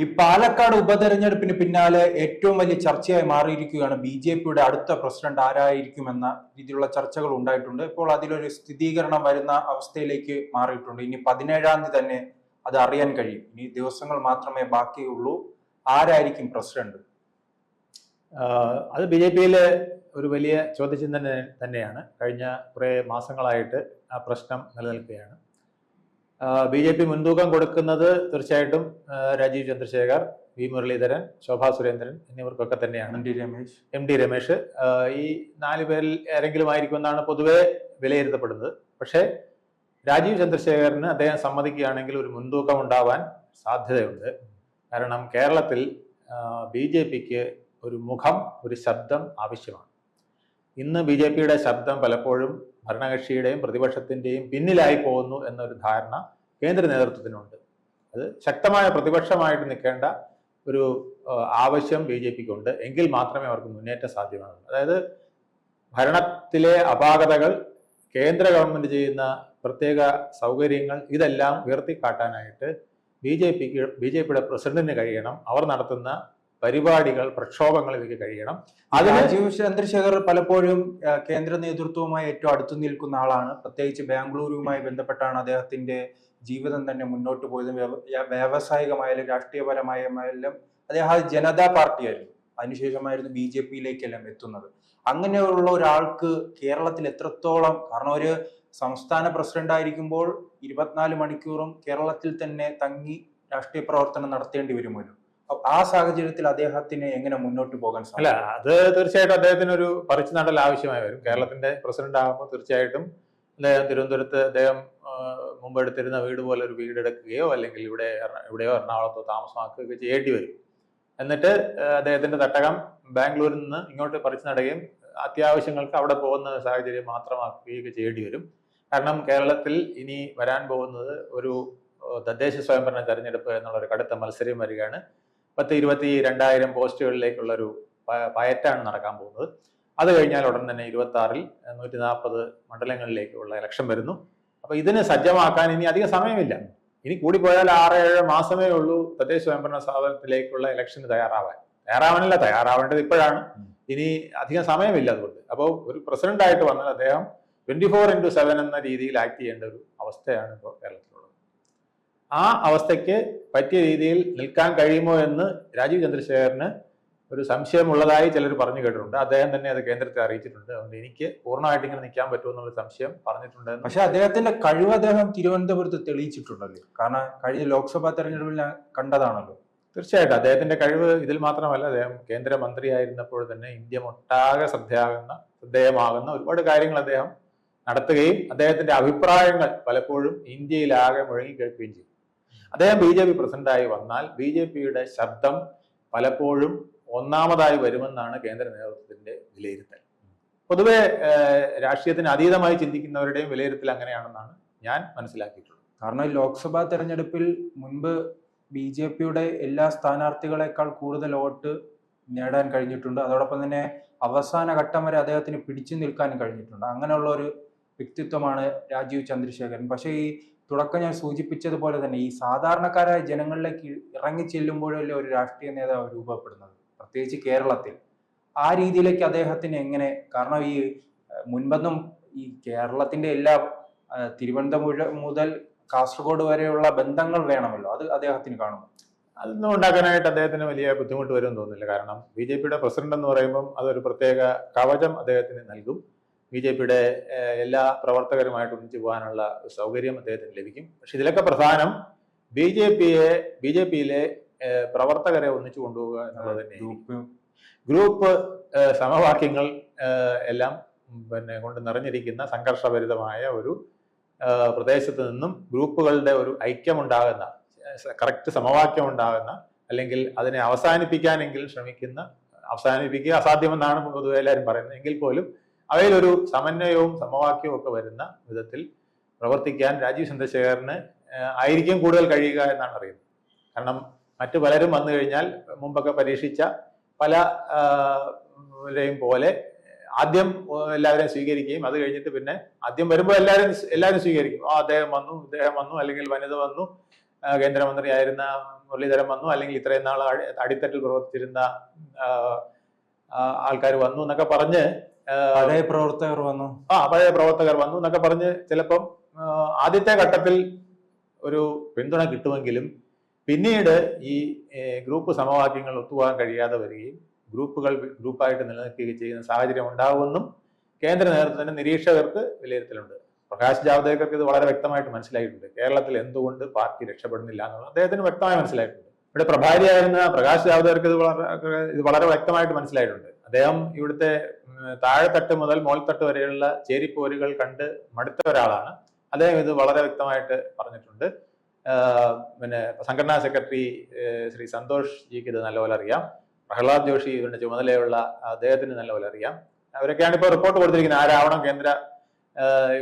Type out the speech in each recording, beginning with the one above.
ഈ പാലക്കാട് ഉപതെരഞ്ഞെടുപ്പിന് പിന്നാലെ ഏറ്റവും വലിയ ചർച്ചയായി മാറിയിരിക്കുകയാണ് ബി ജെ പിയുടെ അടുത്ത പ്രസിഡന്റ് ആരായിരിക്കുമെന്ന രീതിയിലുള്ള ചർച്ചകൾ ഉണ്ടായിട്ടുണ്ട്. ഇപ്പോൾ അതിലൊരു സ്ഥിരീകരണം വരുന്ന അവസ്ഥയിലേക്ക് മാറിയിട്ടുണ്ട്. ഇനി പതിനേഴാം തീയതി തന്നെ അത് അറിയാൻ കഴിയും. ഇനി ദിവസങ്ങൾ മാത്രമേ ബാക്കിയുള്ളൂ. ആരായിരിക്കും പ്രസിഡന്റ്? അത് ബി ജെ പിയിലെ ഒരു വലിയ ചോദ്യചിഹ്നം തന്നെയാണ്. കഴിഞ്ഞ കുറേ മാസങ്ങളായിട്ട് ആ പ്രശ്നം നിലനിൽക്കുകയാണ്. ബി ജെ പി മുൻതൂക്കം കൊടുക്കുന്നത് തീർച്ചയായിട്ടും രാജീവ് ചന്ദ്രശേഖർ വി മുരളീധരൻ ശോഭാ സുരേന്ദ്രൻ എന്നിവർക്കൊക്കെ തന്നെയാണ്. M T Ramesh. M T Ramesh ഈ നാല് പേരിൽ ആരെങ്കിലും ആയിരിക്കുമെന്നാണ് പൊതുവെ വിലയിരുത്തപ്പെടുന്നത്. പക്ഷേ രാജീവ് ചന്ദ്രശേഖരന് അദ്ദേഹം സമ്മതിക്കുകയാണെങ്കിൽ ഒരു മുൻതൂക്കം ഉണ്ടാവാൻ സാധ്യതയുണ്ട്. കാരണം കേരളത്തിൽ ബി ജെ പിക്ക് ഒരു മുഖം ഒരു ശബ്ദം ആവശ്യമാണ്. ഇന്ന് ബി ജെ പിയുടെ ശബ്ദം പലപ്പോഴും ഭരണകക്ഷിയുടെയും പ്രതിപക്ഷത്തിന്റെയും പിന്നിലായി പോകുന്നു എന്നൊരു ധാരണ കേന്ദ്ര നേതൃത്വത്തിനുണ്ട്. അത് ശക്തമായ പ്രതിപക്ഷമായിട്ട് നിൽക്കേണ്ട ഒരു ആവശ്യം ബി ജെ പിക്ക് ഉണ്ട് എങ്കിൽ മാത്രമേ അവർക്ക് മുന്നേറ്റം സാധ്യമാകൂ. അതായത് ഭരണത്തിലെ അപാകതകൾ കേന്ദ്ര ഗവൺമെന്റ് ചെയ്യുന്ന പ്രത്യേക സൗകര്യങ്ങൾ ഇതെല്ലാം ഉയർത്തിക്കാട്ടാനായിട്ട് ബി ജെ പിക്ക് ബി ജെ പിയുടെ പ്രസിഡന്റിന് കഴിയണം. അവർ നടത്തുന്ന പരിപാടികൾ പ്രക്ഷോഭങ്ങൾ ഇവയ്ക്ക് കഴിയണം അത് രാജീവ് ചന്ദ്രശേഖർ പലപ്പോഴും കേന്ദ്ര നേതൃത്വവുമായി ഏറ്റവും അടുത്തു നിൽക്കുന്ന ആളാണ്. പ്രത്യേകിച്ച് ബാംഗ്ലൂരുമായി ബന്ധപ്പെട്ടാണ് അദ്ദേഹത്തിന്റെ ജീവിതം തന്നെ മുന്നോട്ട് പോയത് വ്യവ- വ്യ- വ്യാവസായികമായാലും രാഷ്ട്രീയപരമായാലും അദ്ദേഹം ആ ജനതാ പാർട്ടിയായിരുന്നു. അതിനുശേഷമായിരുന്നു ബി ജെ പിയിലേക്കെല്ലാം എത്തുന്നത്. അങ്ങനെയുള്ള ഒരാൾക്ക് കേരളത്തിൽ എത്രത്തോളം കാരണം ഒരു സംസ്ഥാന പ്രസിഡന്റ് ആയിരിക്കുമ്പോൾ ഇരുപത്തിനാല് മണിക്കൂറും കേരളത്തിൽ തന്നെ തങ്ങി രാഷ്ട്രീയ പ്രവർത്തനം നടത്തേണ്ടി വരുമല്ലോ. ആ സാഹചര്യത്തിൽ അദ്ദേഹത്തിന് എങ്ങനെ മുന്നോട്ട് പോകാൻ അല്ല അത് തീർച്ചയായിട്ടും അദ്ദേഹത്തിന് ഒരു പറിച്ചു നടൽ ആവശ്യമായി വരും. കേരളത്തിന്റെ പ്രസിഡന്റ് ആകുമ്പോൾ തീർച്ചയായിട്ടും അദ്ദേഹം തിരുവനന്തപുരത്ത് അദ്ദേഹം മുമ്പ് എടുത്തിരുന്ന വീട് പോലെ ഒരു വീട് എടുക്കുകയോ അല്ലെങ്കിൽ ഇവിടെ ഇവിടെയോ എറണാകുളത്തോ താമസമാക്കുകയോ ചെയ്യേണ്ടി വരും. എന്നിട്ട് അദ്ദേഹത്തിന്റെ തട്ടകം ബാംഗ്ലൂരിൽ നിന്ന് ഇങ്ങോട്ട് പറിച്ചു നടുകയും അത്യാവശ്യങ്ങൾക്ക് അവിടെ പോകുന്ന സാഹചര്യം മാത്രമാക്കുകയൊക്കെ ചെയ്യേണ്ടി വരും. കാരണം കേരളത്തിൽ ഇനി വരാൻ പോകുന്നത് ഒരു തദ്ദേശ സ്വയംഭരണ തെരഞ്ഞെടുപ്പ് എന്നുള്ള ഒരു കടുത്ത മത്സരം വരികയാണ്. പത്ത് ഇരുപത്തി രണ്ടായിരം പോസ്റ്റുകളിലേക്കുള്ള ഒരു പയറ്റാണ് നടക്കാൻ പോകുന്നത്. അത് കഴിഞ്ഞാൽ ഉടൻ തന്നെ ഇരുപത്തി ആറിൽ നൂറ്റി നാൽപ്പത് മണ്ഡലങ്ങളിലേക്കുള്ള ഇലക്ഷൻ വരുന്നു. അപ്പൊ ഇതിന് സജ്ജമാക്കാൻ ഇനി അധികം സമയമില്ല. ഇനി കൂടി പോയാൽ ആറ് ഏഴ് മാസമേ ഉള്ളൂ തദ്ദേശ സ്വയംഭരണ സ്ഥാപനത്തിലേക്കുള്ള ഇലക്ഷന് തയ്യാറാവാൻ. തയ്യാറാവാനല്ല തയ്യാറാവേണ്ടത് ഇപ്പോഴാണ്. ഇനി അധികം സമയമില്ല അതുകൊണ്ട്. അപ്പോൾ ഒരു പ്രസിഡന്റ് ആയിട്ട് വന്നാൽ അദ്ദേഹം ട്വന്റി ഫോർ ഇന്റു സെവൻ എന്ന രീതിയിൽ ആക്ട് ചെയ്യേണ്ട ഒരു അവസ്ഥയാണ് ഇപ്പോൾ കേരളത്തിലുള്ളത്. ആ അവസ്ഥയ്ക്ക് പറ്റിയ രീതിയിൽ നിൽക്കാൻ കഴിയുമോ എന്ന് രാജീവ് ചന്ദ്രശേഖരന് ഒരു സംശയമുള്ളതായി ചിലർ പറഞ്ഞു കേട്ടിട്ടുണ്ട്. അദ്ദേഹം തന്നെ അത് കേന്ദ്രത്തെ അറിയിച്ചിട്ടുണ്ട്. അതുകൊണ്ട് എനിക്ക് പൂർണമായിട്ട് ഇങ്ങനെ നിൽക്കാൻ പറ്റുമോ എന്നുള്ള സംശയം പറഞ്ഞിട്ടുണ്ട് പക്ഷെ അദ്ദേഹത്തിന്റെ കഴിവ് അദ്ദേഹം തിരുവനന്തപുരത്ത് തെളിയിച്ചിട്ടുണ്ടല്ലോ. കാരണം കഴിഞ്ഞ ലോക്സഭാ തെരഞ്ഞെടുപ്പിൽ ഞാൻ കണ്ടതാണല്ലോ. തീർച്ചയായിട്ടും അദ്ദേഹത്തിന്റെ കഴിവ് ഇതിൽ മാത്രമല്ല അദ്ദേഹം കേന്ദ്രമന്ത്രിയായിരുന്നപ്പോൾ തന്നെ ഇന്ത്യ ഒട്ടാകെ ശ്രദ്ധയാകുന്ന ശ്രദ്ധേയമാകുന്ന ഒരുപാട് കാര്യങ്ങൾ അദ്ദേഹം നടത്തുകയും അദ്ദേഹത്തിന്റെ അഭിപ്രായങ്ങൾ പലപ്പോഴും ഇന്ത്യയിലാകെ മുഴങ്ങി കേൾക്കുകയും ചെയ്തു. അദ്ദേഹം ബി ജെ പി പ്രസിഡന്റായി വന്നാൽ ബി ജെ പിയുടെ ശബ്ദം പലപ്പോഴും ഒന്നാമതായി വരുമെന്നാണ് കേന്ദ്ര നേതൃത്വത്തിന്റെ വിലയിരുത്തൽ. പൊതുവെ രാഷ്ട്രീയത്തിന് അതീതമായി ചിന്തിക്കുന്നവരുടെയും വിലയിരുത്തൽ അങ്ങനെയാണെന്നാണ് ഞാൻ മനസ്സിലാക്കിയിട്ടുള്ളത്. കാരണം ലോക്സഭാ തെരഞ്ഞെടുപ്പിൽ മുൻപ് ബി ജെ പിയുടെ എല്ലാ സ്ഥാനാർത്ഥികളെക്കാൾ കൂടുതൽ വോട്ട് നേടാൻ കഴിഞ്ഞിട്ടുണ്ട്. അതോടൊപ്പം തന്നെ അവസാന ഘട്ടം വരെ അദ്ദേഹത്തിന് പിടിച്ചു നിൽക്കാനും കഴിഞ്ഞിട്ടുണ്ട്. അങ്ങനെയുള്ള ഒരു വ്യക്തിത്വമാണ് രാജീവ് ചന്ദ്രശേഖരൻ. പക്ഷേ ഈ തുടക്കം ഞാൻ സൂചിപ്പിച്ചതുപോലെ തന്നെ ഈ സാധാരണക്കാരായ ജനങ്ങളിലേക്ക് ഇറങ്ങി ചെല്ലുമ്പോഴല്ലേ ഒരു രാഷ്ട്രീയ നേതാവ് രൂപപ്പെടുന്നത്? പ്രത്യേകിച്ച് കേരളത്തിൽ. ആ രീതിയിലേക്ക് അദ്ദേഹത്തിന് എങ്ങനെ കാരണം ഈ മുൻപെന്നും ഈ കേരളത്തിന്റെ എല്ലാ തിരുവനന്തപുരം മുതൽ കാസർഗോഡ് വരെയുള്ള ബന്ധങ്ങൾ വേണമല്ലോ? അത് അദ്ദേഹത്തിന് കാണും അതൊന്നും ഉണ്ടാക്കാനായിട്ട് അദ്ദേഹത്തിന് വലിയ ബുദ്ധിമുട്ട് വരുമെന്ന് തോന്നുന്നില്ല. കാരണം ബി ജെ പിയുടെ പ്രസിഡന്റ് എന്ന് പറയുമ്പം അതൊരു പ്രത്യേക കവചം അദ്ദേഹത്തിന് നൽകും. ബി ജെ പിയുടെ എല്ലാ പ്രവർത്തകരുമായിട്ട് ഒന്നിച്ചു പോകാനുള്ള സൗകര്യം അദ്ദേഹത്തിന് ലഭിക്കും. പക്ഷെ ഇതിലൊക്കെ പ്രധാനം ബി ജെ പിയെ ബി ജെ പിയിലെ പ്രവർത്തകരെ ഒന്നിച്ചു കൊണ്ടുപോകുക എന്നുള്ളത് തന്നെ ഗ്രൂപ്പ്. സമവാക്യങ്ങൾ എല്ലാം പിന്നെ കൊണ്ട് നിറഞ്ഞിരിക്കുന്ന സംഘർഷഭരിതമായ ഒരു പ്രദേശത്ത് നിന്നും ഗ്രൂപ്പുകളുടെ ഒരു ഐക്യമുണ്ടാകുന്ന കറക്റ്റ് സമവാക്യം ഉണ്ടാകുന്ന അല്ലെങ്കിൽ അതിനെ അവസാനിപ്പിക്കാനെങ്കിലും ശ്രമിക്കുന്ന അവസാനിപ്പിക്കുക അസാധ്യമെന്നാണ് പൊതുവെ എല്ലാവരും പറയുന്നത്. എങ്കിൽ പോലും അവയിലൊരു സമന്വയവും സമവാക്യവും ഒക്കെ വരുന്ന വിധത്തിൽ പ്രവർത്തിക്കാൻ രാജീവ് ചന്ദ്രശേഖരന് ഏഹ്, ആയിരിക്കും കൂടുതൽ കഴിയുക എന്നാണ് അറിയുന്നത്. കാരണം മറ്റു പലരും വന്നു കഴിഞ്ഞാൽ മുമ്പൊക്കെ പരീക്ഷിച്ച പല രെയും പോലെ ആദ്യം എല്ലാവരെയും സ്വീകരിക്കുകയും അത് കഴിഞ്ഞിട്ട് പിന്നെ ആദ്യം വരുമ്പോൾ എല്ലാവരും എല്ലാവരും സ്വീകരിക്കും. ആ അദ്ദേഹം വന്നു ഇദ്ദേഹം വന്നു അല്ലെങ്കിൽ വനിത വന്നു കേന്ദ്രമന്ത്രി കേന്ദ്രമന്ത്രിയായിരുന്ന മുരളീധരൻ വന്നു അല്ലെങ്കിൽ ഇത്രയും നാൾ അടിത്തട്ടിൽ പ്രവർത്തിച്ചിരുന്ന ആൾക്കാർ വന്നു എന്നൊക്കെ പറഞ്ഞ് പഴയ പ്രവർത്തകർ വന്നു. ആ പഴയ പ്രവർത്തകർ വന്നു എന്നൊക്കെ പറഞ്ഞ് ചിലപ്പം ആദ്യത്തെ ഘട്ടത്തിൽ ഒരു പിന്തുണ കിട്ടുമെങ്കിലും പിന്നീട് ഈ ഗ്രൂപ്പ് സമവാക്യങ്ങൾ ഒത്തുപോകാൻ കഴിയാതെ വരികയും ഗ്രൂപ്പുകൾ ഗ്രൂപ്പായിട്ട് നിലനിൽക്കുകയും ചെയ്യുന്ന സാഹചര്യം ഉണ്ടാകുമെന്നും കേന്ദ്ര നേതൃത്വത്തിന്റെ നിരീക്ഷകർക്ക് വിലയിരുത്തലുണ്ട്. പ്രകാശ് ജാവ്ദേക്കർക്ക് ഇത് വളരെ വ്യക്തമായിട്ട് മനസ്സിലായിട്ടുണ്ട്. കേരളത്തിൽ എന്തുകൊണ്ട് പാർട്ടി രക്ഷപ്പെടുന്നില്ല എന്നുള്ളത് അദ്ദേഹത്തിന് വ്യക്തമായി മനസ്സിലായിട്ടുണ്ട്. ഇവിടെ പ്രഭാരിയായിരുന്ന പ്രകാശ് ജാവ്ദേക്കർക്ക് ഇത് വളരെ ഇത് വളരെ വ്യക്തമായിട്ട് മനസ്സിലായിട്ടുണ്ട്. അദ്ദേഹം ഇവിടുത്തെ താഴെത്തട്ട് മുതൽ മോൾത്തട്ട് വരെയുള്ള ചേരിപ്പോരുകൾ കണ്ട് മടുത്ത ഒരാളാണ്. അദ്ദേഹം ഇത് വളരെ വ്യക്തമായിട്ട് പറഞ്ഞിട്ടുണ്ട്. പിന്നെ സംഘടനാ സെക്രട്ടറി ശ്രീ സന്തോഷ് ജിക്ക് ഇത് നല്ലപോലെ അറിയാം. പ്രഹ്ലാദ് ജോഷി ഇതിന്റെ ചുമതലയുള്ള അദ്ദേഹത്തിന് നല്ലപോലെ അറിയാം. അവരൊക്കെയാണ് ഇപ്പോൾ റിപ്പോർട്ട് കൊടുത്തിരിക്കുന്നത്. ആരാവണം കേന്ദ്ര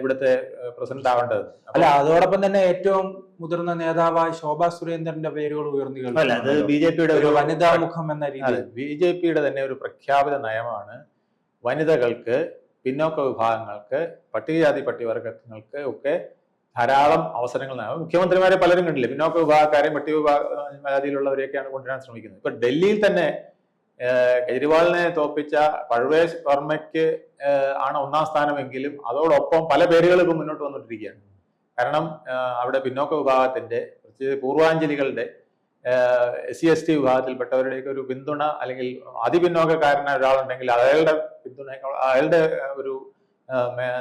ഇവിടുത്തെ പ്രസിഡന്റ് ആവേണ്ടത് അല്ല അതോടൊപ്പം തന്നെ ഏറ്റവും മുതിർന്ന നേതാവായ ശോഭാ സുരേന്ദ്രന്റെ പേരുകൾ ഉയർന്നു. ബി ജെ പിയുടെ ഒരു വനിതാ മുഖം എന്ന രീതിയിൽ. ബി ജെ പിയുടെ തന്നെ ഒരു പ്രഖ്യാപിത നയമാണ് വനിതകൾക്ക് പിന്നോക്ക വിഭാഗങ്ങൾക്ക് പട്ടികജാതി പട്ടികവർഗങ്ങൾക്ക് ഒക്കെ ധാരാളം അവസരങ്ങൾ മുഖ്യമന്ത്രിമാരെ പലരും കണ്ടില്ലേ? പിന്നോക്ക വിഭാഗക്കാരെയും പട്ടിക വിഭാഗ ജാതിയിലുള്ളവരെയൊക്കെയാണ് കൊണ്ടുവരാൻ ശ്രമിക്കുന്നത്. ഇപ്പൊ ഡൽഹിയിൽ തന്നെ കെജ്രിവാളിനെ തോപ്പിച്ച പഴവേശ് വർമ്മയ്ക്ക് ആണ് ഒന്നാം സ്ഥാനമെങ്കിലും അതോടൊപ്പം പല പേരുകൾ ഇപ്പൊ മുന്നോട്ട് വന്നിട്ടിരിക്കുകയാണ് കാരണം അവിടെ പിന്നോക്ക വിഭാഗത്തിന്റെ പ്രത്യേകിച്ച് പൂർവാഞ്ചലികളുടെ എസ് സി എസ് ടി വിഭാഗത്തിൽപ്പെട്ടവരുടെയൊക്കെ ഒരു പിന്തുണ അല്ലെങ്കിൽ അതിപിന്നോക്കക്കാരനായ ഒരാളുണ്ടെങ്കിൽ അയാളുടെ പിന്തുണ അയാളുടെ ഒരു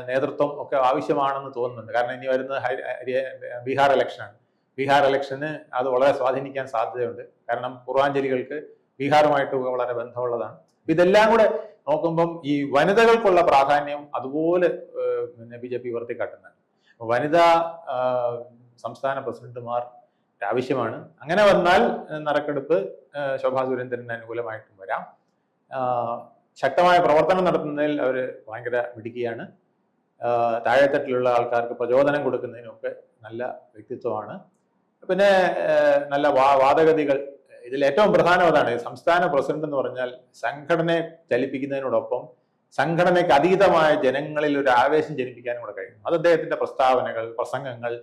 നേതൃത്വം ഒക്കെ ആവശ്യമാണെന്ന് തോന്നുന്നുണ്ട്. കാരണം ഇനി വരുന്നത് ബീഹാർ ഇലക്ഷനാണ്. ബീഹാർ ഇലക്ഷന് അത് വളരെ സ്വാധീനിക്കാൻ സാധ്യതയുണ്ട്. കാരണം പൂർവാഞ്ചലികൾക്ക് ബീഹാറുമായിട്ട് വളരെ ബന്ധമുള്ളതാണ്. ഇതെല്ലാം കൂടെ നോക്കുമ്പം ഈ വനിതകൾക്കുള്ള പ്രാധാന്യം അതുപോലെ പിന്നെ ബി ജെ പി ഉയർത്തിക്കാട്ടുന്നുണ്ട്. വനിതാ സംസ്ഥാന പ്രസിഡന്റുമാർ ആവശ്യമാണ്. അങ്ങനെ വന്നാൽ നറുക്കെടുപ്പ് ശോഭാ സുരേന്ദ്രന് അനുകൂലമായിട്ടും വരാം. ശക്തമായ പ്രവർത്തനം നടത്തുന്നതിൽ അവർ ഭയങ്കര മിടുക്കിയാണ്. താഴെത്തട്ടിലുള്ള ആൾക്കാർക്ക് പ്രചോദനം കൊടുക്കുന്നതിനൊക്കെ നല്ല വ്യക്തിത്വമാണ്. പിന്നെ നല്ല വാ വാദഗതികൾ. ഇതിൽ ഏറ്റവും പ്രധാനം അതാണ് സംസ്ഥാന പ്രസിഡന്റ് എന്ന് പറഞ്ഞാൽ സംഘടനയെ ചലിപ്പിക്കുന്നതിനോടൊപ്പം സംഘടനയ്ക്ക് അതീതമായ ജനങ്ങളിൽ ഒരു ആവേശം ജനിപ്പിക്കാനും കൂടെ കഴിയും. അത് അദ്ദേഹത്തിന്റെ പ്രസ്താവനകൾ പ്രസംഗങ്ങൾ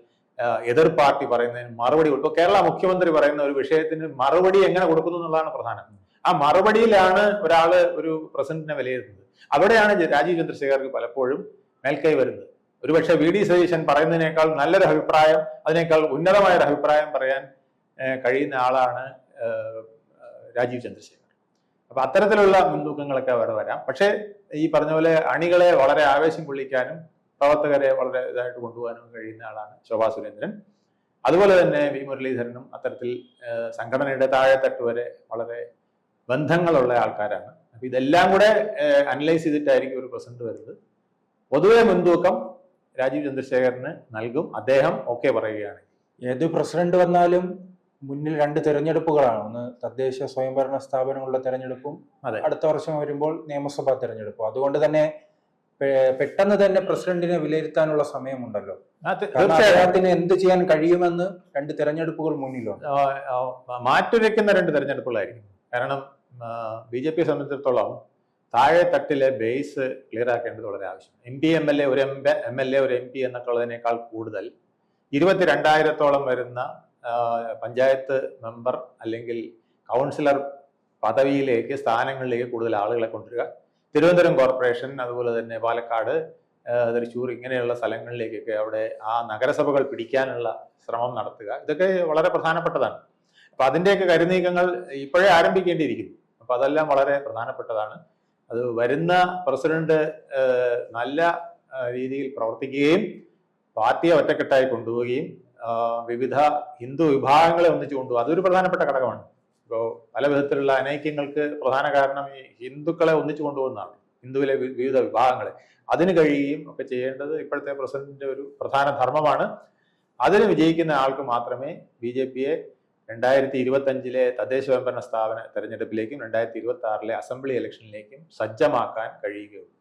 എതിർ പാർട്ടി പറയുന്നതിന് മറുപടി കൊടുക്കും കേരള മുഖ്യമന്ത്രി പറയുന്ന ഒരു വിഷയത്തിന് മറുപടി എങ്ങനെ കൊടുക്കുന്നു എന്നുള്ളതാണ് പ്രധാനം. ആ മറുപടിയിലാണ് ഒരാൾ ഒരു പ്രസിഡന്റിനെ വിലയിരുത്തുന്നത്. അവിടെയാണ് രാജീവ് ചന്ദ്രശേഖർക്ക് പലപ്പോഴും മേൽക്കൈ വരുന്നത്. ഒരുപക്ഷെ വി. ഡി. സതീശൻ പറയുന്നതിനേക്കാൾ നല്ലൊരു അഭിപ്രായം അതിനേക്കാൾ ഉന്നതമായ ഒരു അഭിപ്രായം പറയാൻ കഴിയുന്ന ആളാണ് രാജീവ് ചന്ദ്രശേഖർ. അപ്പൊ അത്തരത്തിലുള്ള മുൻതൂക്കങ്ങളൊക്കെ അവിടെ വരാം. പക്ഷേ ഈ പറഞ്ഞ പോലെ അണികളെ വളരെ ആവേശം കൊള്ളിക്കാനും പ്രവർത്തകരെ വളരെ ഇതായിട്ട് കൊണ്ടുപോകാനും കഴിയുന്ന ആളാണ് ശോഭാ സുരേന്ദ്രൻ. അതുപോലെ തന്നെ വി മുരളീധരനും അത്തരത്തിൽ സംഘടനയുടെ താഴെത്തട്ട് വരെ വളരെ ബന്ധങ്ങളുള്ള ആൾക്കാരാണ്. അപ്പൊ ഇതെല്ലാം കൂടെ അനലൈസ് ചെയ്തിട്ടായിരിക്കും ഒരു പ്രസന്റ് വരുന്നത്. പൊതുവെ മുൻതൂക്കം രാജീവ് ചന്ദ്രശേഖരന് നൽകും. അദ്ദേഹം ഓക്കെ പറയുകയാണ്. ഏത് പ്രസിഡന്റ് വന്നാലും മുന്നിൽ രണ്ട് തെരഞ്ഞെടുപ്പുകളാണ്. ഒന്ന് തദ്ദേശ സ്വയംഭരണ സ്ഥാപനങ്ങളുടെ തെരഞ്ഞെടുപ്പും അതെ. അടുത്ത വർഷം വരുമ്പോൾ നിയമസഭാ തെരഞ്ഞെടുപ്പും. അതുകൊണ്ട് തന്നെ പെട്ടെന്ന് തന്നെ പ്രസിഡന്റിനെ വിലയിരുത്താനുള്ള സമയമുണ്ടല്ലോ. അദ്ദേഹത്തിന് എന്ത് ചെയ്യാൻ കഴിയുമെന്ന് രണ്ട് തെരഞ്ഞെടുപ്പുകൾ മുന്നിലുണ്ട്. മാറ്റുരയ്ക്കുന്ന രണ്ട് തെരഞ്ഞെടുപ്പുകളായിരിക്കും. കാരണം ബി ജെ പിയെ സംബന്ധിച്ചിടത്തോളം താഴെ തട്ടിലെ ബേസ് ക്ലിയർ ആക്കേണ്ടത് വളരെ ആവശ്യം M P M L A ഒരു എം എം എൽ എ ഒരു എം പി എന്നൊക്കെ ഉള്ളതിനേക്കാൾ കൂടുതൽ ഇരുപത്തിരണ്ടായിരത്തോളം വരുന്ന പഞ്ചായത്ത് മെമ്പർ അല്ലെങ്കിൽ കൗൺസിലർ പദവിയിലേക്ക് സ്ഥാനങ്ങളിലേക്ക് കൂടുതൽ ആളുകളെ കൊണ്ടുവരിക. തിരുവനന്തപുരം കോർപ്പറേഷൻ അതുപോലെ തന്നെ പാലക്കാട് തൃശ്ശൂർ ഇങ്ങനെയുള്ള സ്ഥലങ്ങളിലേക്കൊക്കെ അവിടെ ആ നഗരസഭകൾ പിടിക്കാനുള്ള ശ്രമം നടത്തുക. ഇതൊക്കെ വളരെ പ്രധാനപ്പെട്ടതാണ്. അപ്പൊ അതിന്റെയൊക്കെ കരുനീക്കങ്ങൾ ഇപ്പോഴേ ആരംഭിക്കേണ്ടിയിരിക്കുന്നു. അപ്പൊ അതെല്ലാം വളരെ പ്രധാനപ്പെട്ടതാണ്. അത് വരുന്ന പ്രസിഡന്റ് നല്ല രീതിയിൽ പ്രവർത്തിക്കുകയും പാർട്ടിയെ ഒറ്റക്കെട്ടായി കൊണ്ടുപോവുകയും വിവിധ ഹിന്ദു വിഭാഗങ്ങളെ ഒന്നിച്ചു കൊണ്ടുപോകും. അതൊരു പ്രധാനപ്പെട്ട ഘടകമാണ്. ഇപ്പോൾ പല വിധത്തിലുള്ള അനൈക്യങ്ങൾക്ക് പ്രധാന കാരണം ഈ ഹിന്ദുക്കളെ ഒന്നിച്ചു കൊണ്ടുപോകുന്നതാണ്. ഹിന്ദുവിലെ വിവിധ വിഭാഗങ്ങളെ. അതിന് കഴിയുകയും ഒക്കെ ചെയ്യേണ്ടത് ഇപ്പോഴത്തെ പ്രസിഡന്റിന്റെ ഒരു പ്രധാന ധർമ്മമാണ്. അതിന് വിജയിക്കുന്ന ആൾക്ക് മാത്രമേ ബി ജെ പിയെ രണ്ടായിരത്തി ഇരുപത്തി അഞ്ചിലെ തദ്ദേശ സ്വയംഭരണ സ്ഥാപന തെരഞ്ഞെടുപ്പിലേക്കും രണ്ടായിരത്തി ഇരുപത്തി ആറിലെ അസംബ്ലി ഇലക്ഷനിലേക്കും സജ്ജമാക്കാൻ കഴിയുകയുള്ളൂ.